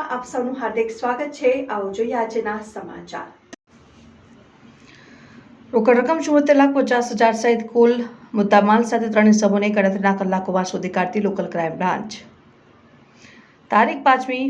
ન્યૂઝમાં આપ સૌનું હાર્દિક સ્વાગત છે. આવો જોઈએ આજના સમાચાર. રોકડ રકમ ચુમ્મોતેર લાખ પચાસ હજાર સહિત કુલ મુદ્દામાલ સાથે ત્રણ ઇસમોને ગણતરીના કલાકોમાં શોધી કાઢતી લોકલ ક્રાઇમ બ્રાન્ચ. તારીખ પાંચમી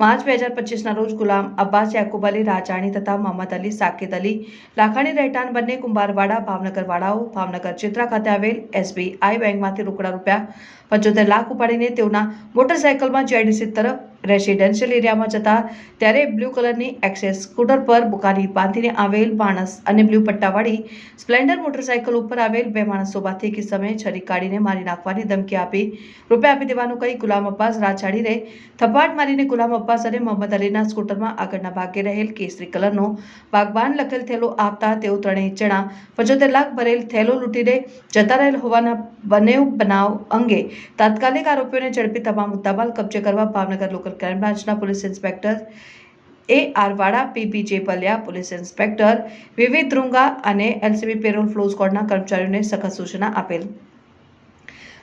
માર્ચ બે હજાર પચીસના રોજ ગુલામ અબ્બાસ યાકુબ અલી, રાજાણી તથા મોહમ્મદ અલી, સાકેત અલી, લાખાણી રહેઠાણ બંને કુંભારવાડા ભાવનગર વાડાઓ ભાવનગર ચિત્રા ખાતે આવેલ એસબીઆઈ બેંકમાંથી રોકડા રૂપિયા પંચોતેર લાખ ઉપાડીને તેઓના મોટરસાયકલમાં જીઆઈડીસી તરફ રેસિડેન્શિયલ એરિયામાં જતા ત્યારે બ્લુ કલરની એક્સેસ સ્કૂટર પર બુકાની બાંધીને આવેલ માણસ અને બ્લુ પટ્ટાવાળી સ્પ્લેન્ડર મોટરસાયકલ ઉપર આવેલ બે માણસો બાથી કે સમયે છરી કાઢીને મારી નાખવાની ધમકી આપી. રૂપિયા આપી દેવાનું કહી ગુલામ અબ્બાસ રાજાડીને થપાટ મારીને ગુલામ અબ્બાસ અને મોહમ્મદ અલીના સ્કૂટરમાં આગળના ભાગે રહેલ કેસરી કલરનો બાગબાન લખેલ થેલો આપતા તેઓ ત્રણેય જણા પંચોતેર લાખ ભરેલ થેલો લૂંટીને જતા રહેલ હોવાના બનેવ બનાવ અંગે તાત્કાલિક આરોપીઓને ઝડપી તમામ મુદ્દામાલ કબજે કરવા ભાવનગર લોકલ ક્રાઇમ બ્રાન્ચના police inspector A R Vada PP J Paliya police inspector વિવિધ રૂંગા અને એલસીબી પેરોલ ફ્લો સ્કોડના કર્મચારીઓને સખત સૂચના આપેલ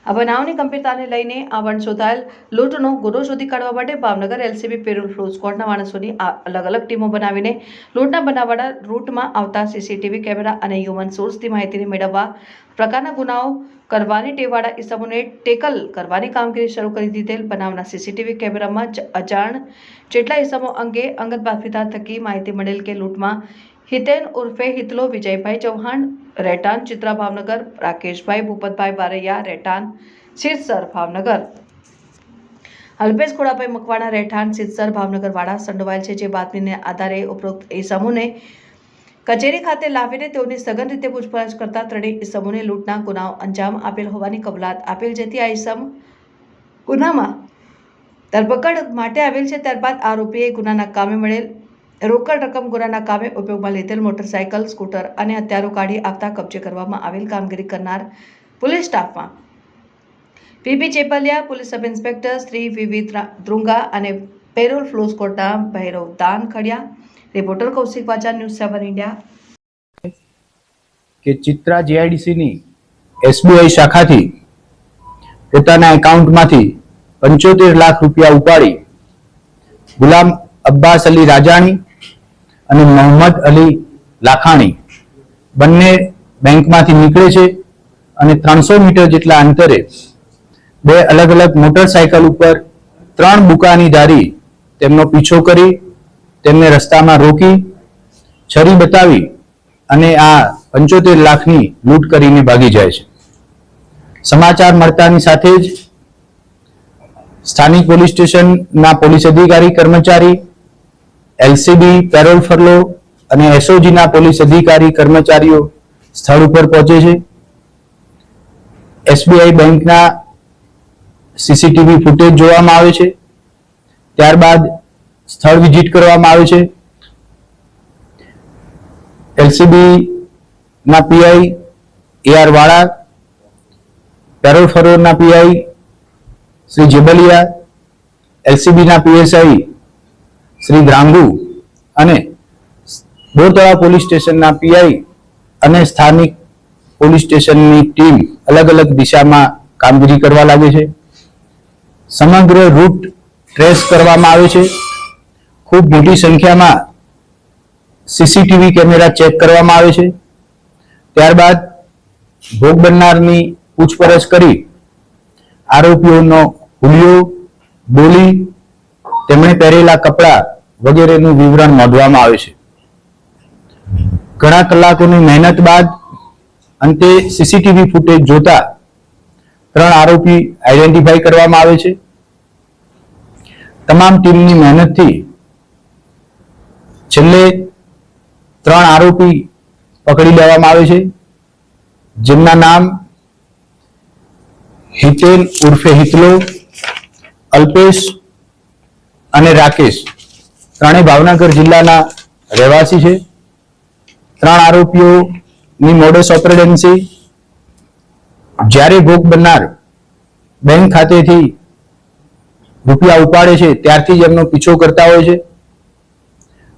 આ બનાવની ગંભીરતાને લઈને આવણ શોધાયેલ લૂંટનો ગુનો શોધી કાઢવા માટે ભાવનગર એલસીબી પેરોલ ફ્લો સ્કોડના માણસોની અલગ અલગ ટીમો બનાવીને લૂંટના બનાવવાળા રૂટમાં આવતા સીસીટીવી કેમેરા અને હ્યુમન સોર્સથી માહિતીને મેળવવા પ્રકારના ગુનાઓ કરવાની ટેવાળા ઇસમોને ટેકલ કરવાની કામગીરી શરૂ કરી દીધેલ. બનાવના સીસીટીવી કેમેરામાં અજાણ જેટલા ઇસમો અંગે અંગત બાતમીદાર થકી માહિતી મળેલ કે લૂંટમાં હિતેન ઉર્ફે હિતલો વિજયભાઈ ચૌહાણ, રેટાન ચિત્રા ભાવનગર રાકેશભાઈ ભૂપતભાઈ બારૈયા, રેટાન સિરસર ભાવનગર. અલ્પેશ ખોડાભાઈ મકવાણા રહેઠાણ સિત્સર ભાવનગર વાળા સંડોવાયેલ છે, જે બાતમીને આધારે ઉપરોક્ત એ સમૂહને કચેરી ખાતે લાવીને તેઓની સઘન રીતે પૂછપરછ કરતા ત્રણેય ઇસમોને લૂંટના ગુનાઓ અંજામ આપેલ હોવાની કબૂલાત આપેલ, જેથી આ ઇસમ ગુનામાં ધરપકડ માટે આવેલ છે. ત્યારબાદ આરોપીએ ગુનાના કામે મળેલ રોકડ રકમ ગુનાના કામે ઉપયોગમાં લીધેલ મોટરસાયકલ, સ્કૂટર અને હથિયારો કાઢી આપતા કબજે કરવામાં આવેલ કામગીરી કરનાર police સ્ટાફમાં. P P Chepaliya, police sub inspector Shri Vividh Dhrunga અને parole furlough સ્કોટના Bhairav Dan Khadiya. Reporter Kaushik Vacha news seven India. કે ચિત્રા જીઆઈડીસીની એસબીઆઈ શાખાથી પોતાના એકાઉન્ટમાંથી પંચોતેર લાખ રૂપિયા ઉપાડી ગુલામ અબ્બાસ અલી રાજાણી અને મોહમ્મદ અલી લાખાણી બંને બેંકમાંથી નીકળે છે અને ત્રણસો મીટર જેટલા અંતરે બે અલગ અલગ મોટરસાયકલ ઉપર ત્રણ બુકાની ધારી તેમનો પીછો કરી, તેમને રસ્તામાં રોકી, છરી બતાવી અને આ પંચોતેર લાખની લૂંટ કરીને ભાગી જાય છે. સમાચાર મળતાની સાથે જ સ્થાનિક પોલીસ સ્ટેશનના પોલીસ અધિકારી, કર્મચારી એલસીબી, પેરોલ ફરલો અને એસઓજીના પોલીસ અધિકારી, કર્મચારીઓ સ્થળ ઉપર પહોંચે છે. એસબીઆઈ બેંકના સીસીટીવી ફૂટેજ જોવામાં આવે છે. ત્યારબાદ સ્થળ વિઝિટ કરવામાં આવે છે. એલસીબી ના PI A R Vala, parole ફરોરના PI Shri Jebaliya LCB ના પીએસઆઈ શ્રી દ્રાંગુ અને બોરતળા પોલીસ સ્ટેશનના પીઆઈ અને સ્થાનિક પોલીસ સ્ટેશનની ટીમ અલગ અલગ દિશામાં કામગીરી કરવા લાગે છે. સમગ્ર રૂટ ટ્રેસ કરવામાં આવે છે. ખૂબ મોટી સંખ્યામાં સીસીટીવી કેમેરા ચેક કરવામાં આવે છે. ત્યારબાદ ભોગ બનનારની પૂછપરછ કરી આરોપીઓનો હુલિયો બોલી તેમણે પહેરેલા કપડાં વગેરેનું વિવરણ નોંધવામાં આવે છે. ઘણા કલાકોની મહેનત બાદ અંતે સીસીટીવી ફૂટેજ જોતા ત્રણ આરોપી આઈડેન્ટિફાઈ કરવામાં આવે છે. તમામ ટીમની મહેનતથી છેલ્લે ત્રણ આરોપી પકડી લેવામાં આવે છે. જેમના નામ હિતેન ઉર્ફે હિતલો, અલ્પેશ અને રાકેશ ત્રણેય ભાવનગર જિલ્લાના રહેવાસી છે. ત્રણ આરોપીઓની મોડસ ઓપરેડન્સી જ્યારે ભોગ બનનાર બેંક ખાતેથી રૂપિયા ઉપાડે છે, ત્યારથી જ એમનો પીછો કરતા હોય છે.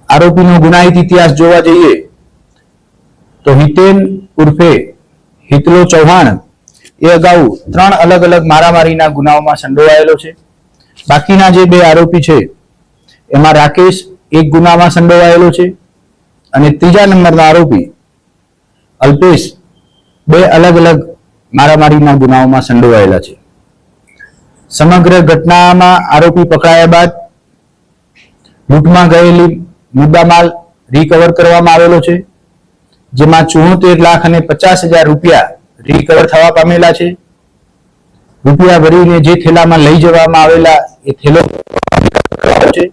આરોપીનો ગુનાહિત ઇતિહાસ જોવા જઈએ તો હિતેન ઉર્ફે હિતલો ચૌહાણ એ અગાઉ ત્રણ અલગ અલગ મારામારીના ગુનાઓમાં સંડોવાયેલો છે. બાકીના જે બે આરોપી છે, એમાં રાકેશ એક ગુનામાં સંડોવાયેલો છે અને ત્રીજા નંબરના આરોપી અલ્પેશ બે અલગ અલગ મારામારીના ગુનાઓમાં સંડોવાયેલા છે. સમગ્ર ઘટનામાં આરોપી પકડાયા બાદ લૂંટમાં ગયેલી મુદ્દામાલ રિકવર કરવામાં આવેલો છે, જેમાં ચુમ્મોતેર લાખ અને પચાસ હજાર રૂપિયા રિકવર થવા પામેલા છે. રૂપિયા ભરીને જે થેલામાં લઈ જવામાં આવેલા એ થેલો છે.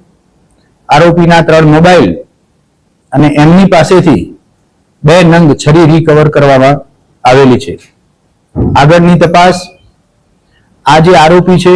આરોપીના ત્રણ મોબાઈલ અને એમની પાસેથી બે નંગ છરી રિકવર કરવામાં આવેલી છે. આગળની તપાસ આ જે આરોપી છે.